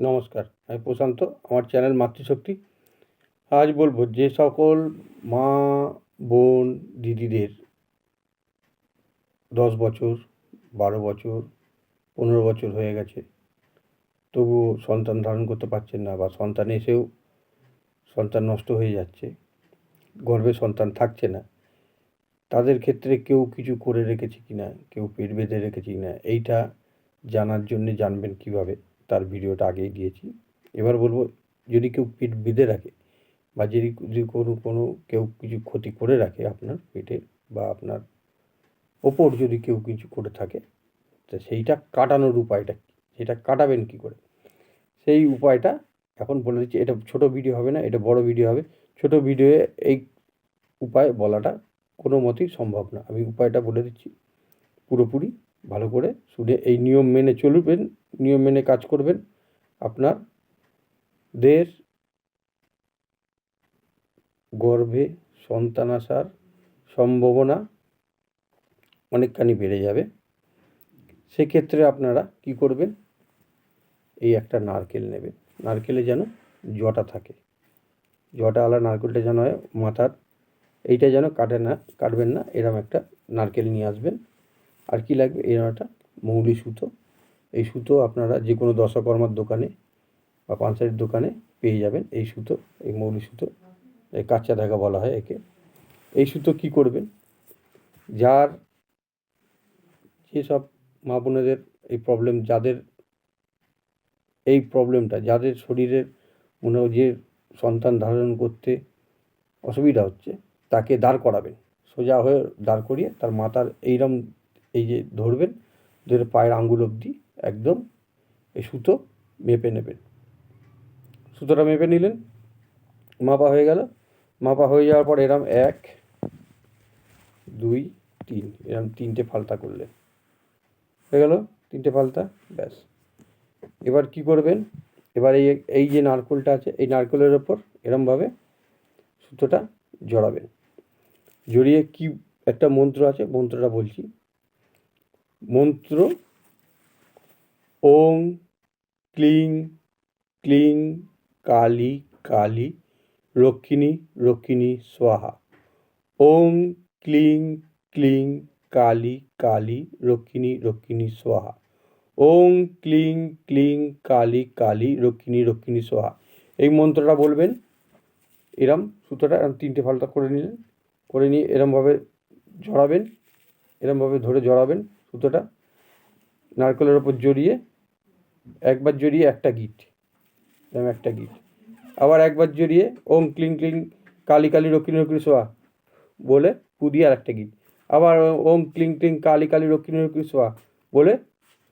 নমস্কার, আমি প্রশান্ত, আমার চ্যানেল মাতৃশক্তি। আজ বলব যে সকল মা, বোন, দিদিদের দশ বছর, বারো বছর, পনেরো বছর হয়ে গেছে। তবুও সন্তান ধারণ করতে পারছেন না বা সন্তান এসেও সন্তান নষ্ট হয়ে যাচ্ছে, গর্ভে সন্তান থাকছে না। তাদের ক্ষেত্রে কেউ কিছু করে রেখেছে কি না কেউ পেট বেঁধে রেখেছে কি না এইটা জানার জন্যে জানবেন কীভাবে। তার ভিডিওটা আগেই দিয়েছি এবার বলব, যদি কেউ পেট বেঁধে রাখে বা যদি যদি কোনো কোনো কেউ কিছু ক্ষতি করে রাখে আপনার পেটে বা আপনার ওপর যদি কেউ কিছু করে থাকে, তা সেইটা কাটানোর উপায়টা সেটা কাটাবেন কী করে? সেই উপায়টা এখন বলে দিচ্ছি, এটা ছোট ভিডিও হবে না, এটা বড় ভিডিও হবে। ছোট ভিডিওয়ে এই উপায় বলাটা কোনো মতেই সম্ভব না। আমি উপায়টা বলে দিচ্ছি, পুরোপুরি ভালো করে শুনে এই নিয়ম মেনে চলবেন। নিয়ম মেনে কাজ করবেন। আপনার দের গর্ভে সন্তান আসার সম্ভাবনা অনেকখানি বেড়ে যাবে। সেক্ষেত্রে আপনারা কি করবেন? এই একটা নারকেল নেবেন। নারকেলে যেন জটা থাকে। জটা আলা নারকেলটা যেন হয় মাথার। এইটা যেন কাটে না, কাটবেন না, এরম একটা নারকেল নিয়ে আসবেন। আর কি লাগবে? এরম একটা মৌলি সুতো। এই সুতো আপনারা যে কোনো দশকর্মার দোকানে বা পাঞ্চারির দোকানে পেয়ে যাবেন এই সুতো, এই মৌলি সুতো, এই কাঁচা ধাগা বলা হয় একে। এই সুতো কী করবেন? যার যেসব মা বোনেদের এই প্রবলেম যাদের এই প্রবলেমটা যাদের শরীরের মনে যে সন্তান ধারণ করতে অসুবিধা হচ্ছে, তাকে দাঁড় করাবেন। সোজা হয়ে দাঁড় করিয়ে তার মাথার এইরম এই যে ধরবেন, ধরে পায়ের আঙ্গুল অবধি একদম এই সুতো মেপে নেবেন। সুতোটা মেপে নিলেন, মাপা হয়ে গেল। মাপা হয়ে যাওয়ার পর এরম এক, দুই, তিন, এরম তিনটে ফালতা করলেন। হয়ে গেল তিনটে ফালতা, ব্যাস। এবার কি করবেন? এবার এই এই যে নারকোলটা আছে, এই নারকোলের ওপর এরমভাবে সুতোটা জড়াবেন। জড়িয়ে কি একটা মন্ত্র আছে, মন্ত্রটা বলছি। মন্ত্র ওং, ক্লিং ক্লিং, কালী কালী, রক্ষিণী রক্ষিণী, স্বাহা। ওং, ক্লিং ক্লিং, কালী কালী, রক্ষিণী রক্ষিণী, স্বাহা। ওং, ক্লিং ক্লিং, কালী কালী, রক্ষিণী রক্ষিণী, স্বাহা। এই মন্ত্রটা বলবেন, এরম সুতোটা এরম তিনটে ফালতা করে নিলেন, করে নিয়ে এরমভাবে জড়াবেন, এরমভাবে ধরে জড়াবেন সুতোটা নারকেলের ওপর জড়িয়ে একবার জড়িয়ে একটা গিট। এরম একটা গিট। আবার একবার জড়িয়ে ওং ক্লিং ক্লিং, কালী কালি রক্ষিণী রক্ষিণী সোয়া বলে পুদিয়ে আর একটা গিট। আবার ওং ক্লিং ক্লিং, কালী কালি রক্ষিণী রক্ষিণী সোয়া বলে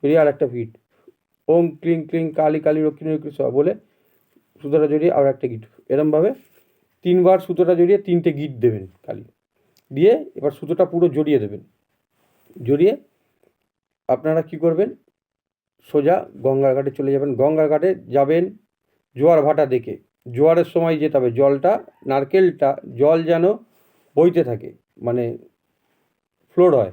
জড়িয়ে আর একটা গিট। ওং ক্লিং ক্লিং, কালী কালি রক্ষিণী রক্ষিণী সোয়া বলে সুতোটা জড়িয়ে আর একটা গিট। এরমভাবে তিনবার সুতোটা জড়িয়ে তিনটে গিট দেবেন কালি। দিয়ে এবার সুতোটা পুরো জড়িয়ে দেবেন। জড়িয়ে আপনারা কি করবেন? সোজা গঙ্গার ঘাটে চলে যাবেন। গঙ্গার ঘাটে যাবেন জোয়ার ভাটা দেখে। জোয়ারের সময় যেতে হবে। জলটা, নারকেলটা, জল যেন বইতে থাকে মানে ফ্লোর হয়।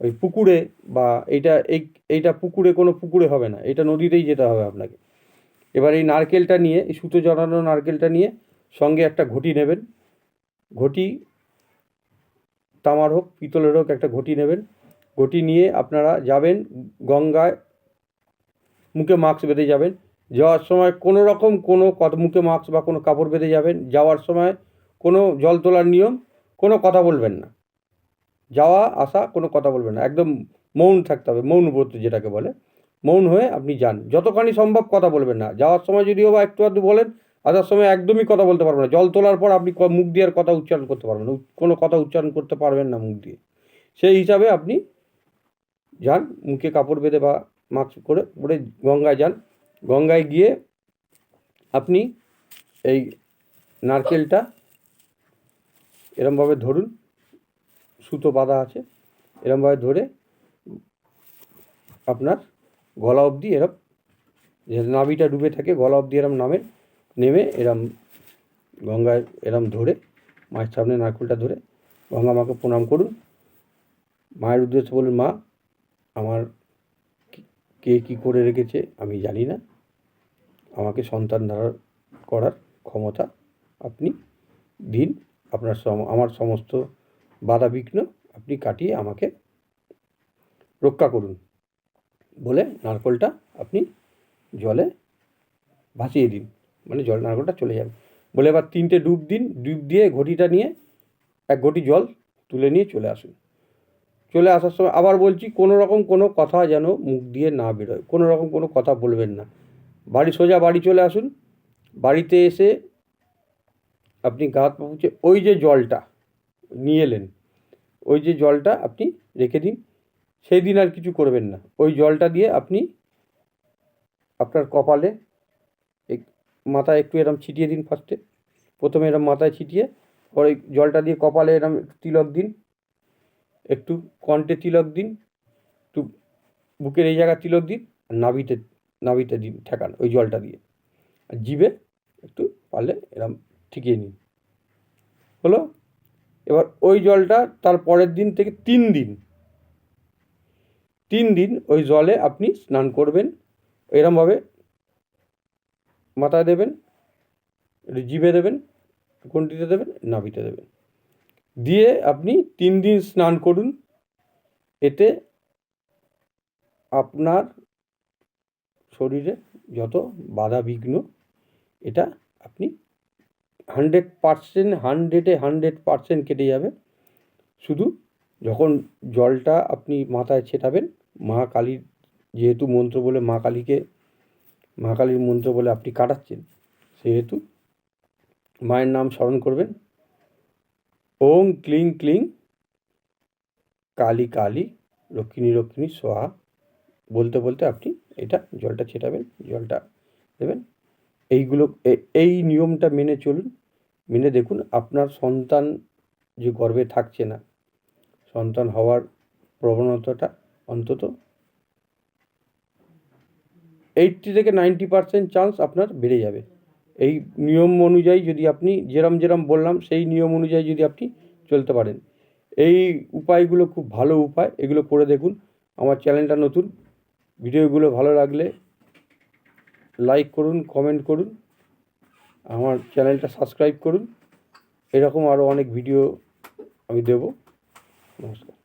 ওই পুকুরে বা এইটা, এই, এইটা পুকুরে, কোনো পুকুরে হবে না। এটা নদীতেই যেতে হবে আপনাকে। এবার এই নারকেলটা নিয়ে, এই সুতো জড়ানো নারকেলটা নিয়ে সঙ্গে একটা ঘটি নেবেন। ঘটি তামার হোক, পিতলের হোক একটা ঘটি নেবেন। ঘটি নিয়ে আপনারা যাবেন গঙ্গায় মুখে মাস্ক বেঁধে যাবেন। যাওয়ার সময় কোনো রকম কোনো মুখে মাস্ক বা কোনো কাপড় বেঁধে যাবেন। যাওয়ার সময় কোনো জল তোলার নিয়ম, কোনো কথা বলবেন না। যাওয়া, আসা কোনো কথা বলবেন না। একদম মৌন থাকতে হবে, মৌন ব্রত যেটাকে বলে। মৌন হয়ে আপনি যান। যতখানি সম্ভব কথা বলবেন না। যাওয়ার সময় যদিও বা একটু আধটু বলেন, আসার সময় একদমই কথা বলতে পারবেন না। জল তোলার পর আপনি মুখ দিয়ে আর কথা উচ্চারণ করতে পারবেন না। কোনো কথা উচ্চারণ করতে পারবেন না মুখ দিয়ে। সেই হিসাবে আপনি যান, মুখে কাপড় বেঁধে বা মাস্ক করে পরে গঙ্গায় যান। গঙ্গায় গিয়ে আপনি এই নারকেলটা এরমভাবে ধরুন, সুতো বাঁধা আছে, এরমভাবে ধরে আপনার গলা অবধি এরম নাভিটা ডুবে থাকে গলা অবধি এরম নামে, নেমে এরম গঙ্গায় এরম ধরে, মায়ের সামনে নারকেলটা ধরে গঙ্গা মাকে প্রণাম করুন। মায়ের উদ্দেশ্যে বলুন, মা, আমার কি- কে করে রেখেছে আমি জানি না। আমাকে সন্তান ধারণ করার ক্ষমতা আপনি দিন। আপনার সম আমার সমস্ত বাধা বিঘ্ন আপনি কাটিয়ে আমাকে রক্ষা করুন। বলে নারকলটা আপনি জলে ভাসিয়ে দিন। মানে জল নারকলটা চলে যাবে। বলে এবার তিনটে ডুব দিন। ডুব দিয়ে ঘটিটা নিয়ে এক ঘটি জল তুলে নিয়ে চলে আসুন। চলে আসার সময় আবার বলছি, কোনো রকম কোনো কথা যেন মুখ দিয়ে না বেরোয়। কোনো রকম কোনো কথা বলবেন না। বাড়ি সোজা বাড়ি চলে আসুন। বাড়িতে এসে আপনি গা হাত ওই যে জলটা নিয়ে এলেন, ওই যে জলটা আপনি রেখে দিন। সেই দিন আর কিছু করবেন না। ওই জলটা দিয়ে আপনি আপনার কপালে মাথায় একটু এরম ছিটিয়ে দিন ফার্স্টে প্রথমে এরম মাথায় ছিটিয়ে, পরে জলটা দিয়ে কপালে এরম তিলক দিন। একটু কণ্ঠে তিলক দিন, একটু বুকের এই জায়গায় তিলক দিন, আর নাভিতে নাভিতে দিন ঠেকান ওই জলটা দিয়ে। আর জিভে একটু পারলে এরম ঠিকিয়ে নিন। হলো? এবার ওই জলটা তার পরের দিন থেকে তিন দিন তিন দিন ওই জলে আপনি স্নান করবেন, এরমভাবে মাথায় দেবেন জিভে দেবেন কণ্ঠিতে দেবেন, নাভিতে দেবেন। দিয়ে আপনি তিন দিন স্নান করুন। এতে আপনার শরীরে যত বাধা বিঘ্ন, এটা আপনি হান্ড্রেড পারসেন্ট, হান্ড্রেডে হান্ড্রেড পারসেন্ট কেটে যাবে। শুধু যখন জলটা আপনি মাথায় ছেটাবেন, মা কালীর যেহেতু মন্ত্র বলে মা কালীকে, মা কালীর মন্ত্র বলে আপনি কাটাচ্ছেন, সেহেতু মায়ের নাম স্মরণ করবেন। ওং ক্লিং ক্লিং, কালী কালী, রক্ষিণী রক্ষিণী সোহা। বলতে বলতে আপনি এটা জলটা ছেটাবেন, জলটা দেবেন। এইগুলো এই নিয়মটা মেনে চলুন। মেনে দেখুন, আপনার সন্তান যে গর্বে থাকছে না, সন্তান হওয়ার প্রবণতাটা অন্তত এইটটি থেকে নাইনটি পার্সেন্ট চান্স আপনার বেড়ে যাবে। এই নিয়ম অনুযায়ী যদি আপনি যেরম যেরম বললাম, সেই নিয়ম অনুযায়ী যদি আপনি চলতে পারেন। এই উপায়গুলো খুব ভালো উপায়, এগুলো করে দেখুন। আমার চ্যানেলটা নতুন, ভিডিওগুলো ভালো লাগলে লাইক করুন, কমেন্ট করুন, আমার চ্যানেলটা সাবস্ক্রাইব করুন। এরকম আরও অনেক ভিডিও আমি দেব। নমস্কার।